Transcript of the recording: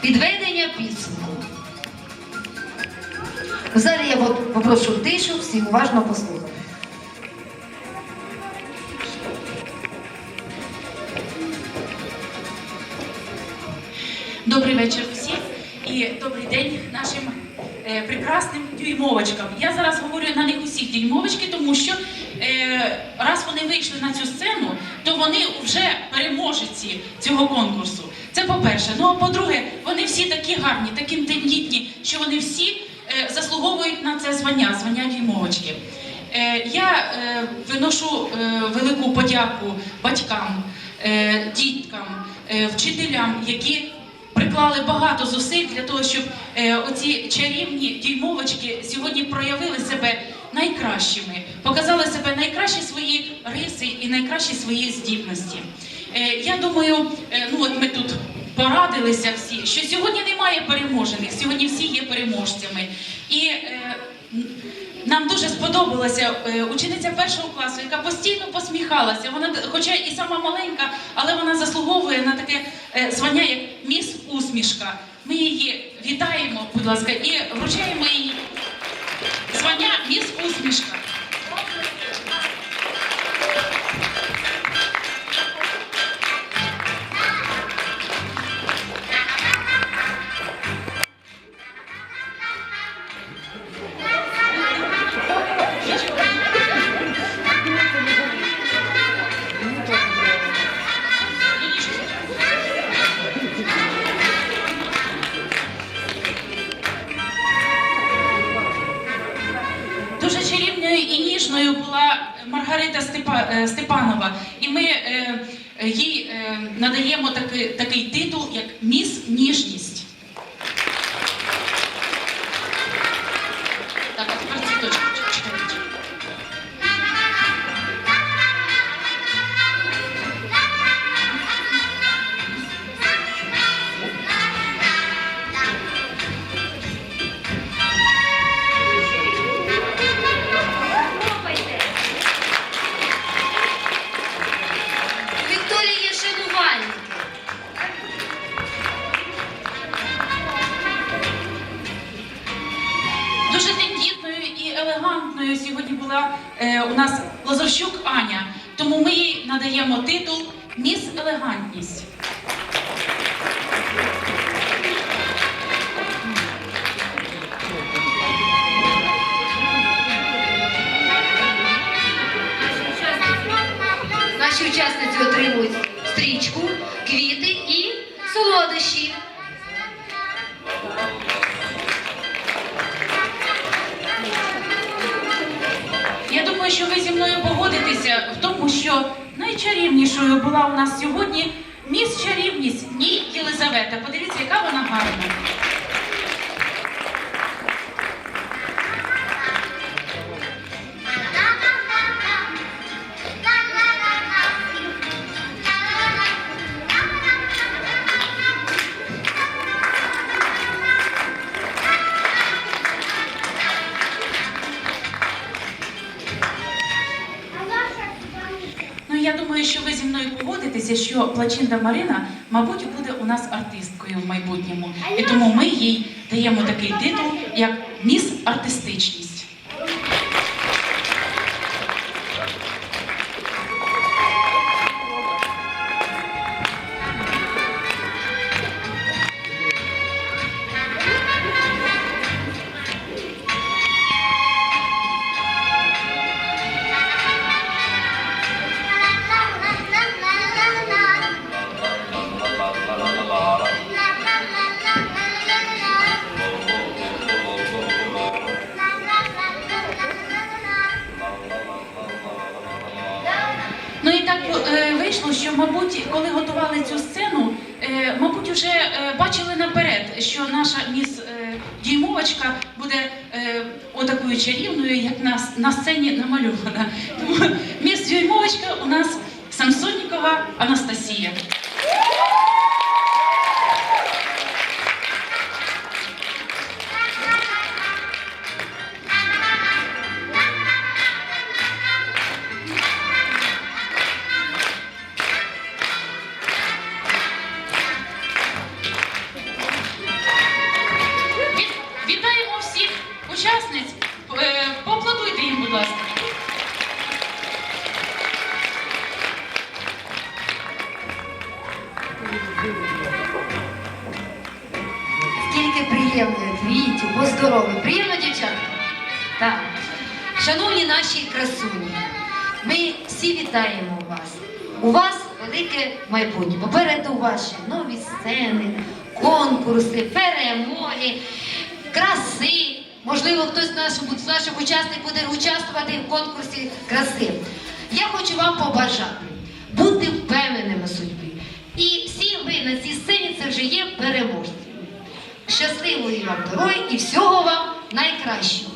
підведення підсумку. В залі я попрошу тишу, всіх уважно послухати. Добрий вечір всім і добрий день нашим е, прекрасним дюймовочкам. Я зараз говорю на них усіх дюймовочки, тому що е, раз вони вийшли на цю сцену, то вони вже переможці цього конкурсу. Це по-перше. Ну а по-друге, вони всі такі гарні, такі тендітні, що вони всі е, заслуговують на це звання, звання дюймовочки. Е, я е, виношу е, велику подяку батькам, е, діткам, е, вчителям, які приклали багато зусиль для того, щоб е, оці чарівні дюймовочки сьогодні проявили себе найкращими, показали себе найкращі свої риси і найкращі свої здібності. Е, я думаю, е, ну от ми тут порадилися всі, що сьогодні немає переможених, сьогодні всі є переможцями. І е, нам дуже сподобалася учениця першого класу, яка постійно посміхалася. Вона, хоча і сама маленька, але вона заслуговує на таке звання, як міс усмішка. Ми її вітаємо, будь ласка, і вручаємо їй звання міс усмішка. І була Маргарита е, Степанова, і ми е, е, їй надаємо такий, такий титул, як Міс Ніжність. Була е, у нас Лазарчук Аня. Тому ми їй надаємо титул Міс Елегантність. Наші учасниці отримують стрічку, квіти і солодощі. Думаю, що ви зі мною погодитеся в тому, що найчарівнішою була у нас сьогодні міс чарівність Ні Єлизавета. Подивіться, яка вона гарна. Мною що Плачинда Марина, мабуть, буде у нас артисткою в майбутньому. І тому ми їй даємо такий титул, як Міс Артистичність. Мабуть, коли готували цю сцену, е, мабуть, вже е, бачили наперед, що наша міс Діймовочка буде е, отакою чарівною, як нас на сцені намальована. Тому міс Діймовочка у нас Самсонікова Анастасія. Скільки приємної квітів, бо здорові. Приємно, дівчатка? Так. Шановні наші красуні, ми всі вітаємо вас. У вас велике майбутнє. Попереду ваші нові сцени, конкурси, перемоги, краси. Можливо, хтось з наших, з наших учасників буде участвувати в конкурсі краси. Я хочу вам побажати бути впевненим на цій сцені це вже є переможці. Щасливої вам дороги і всього вам найкращого.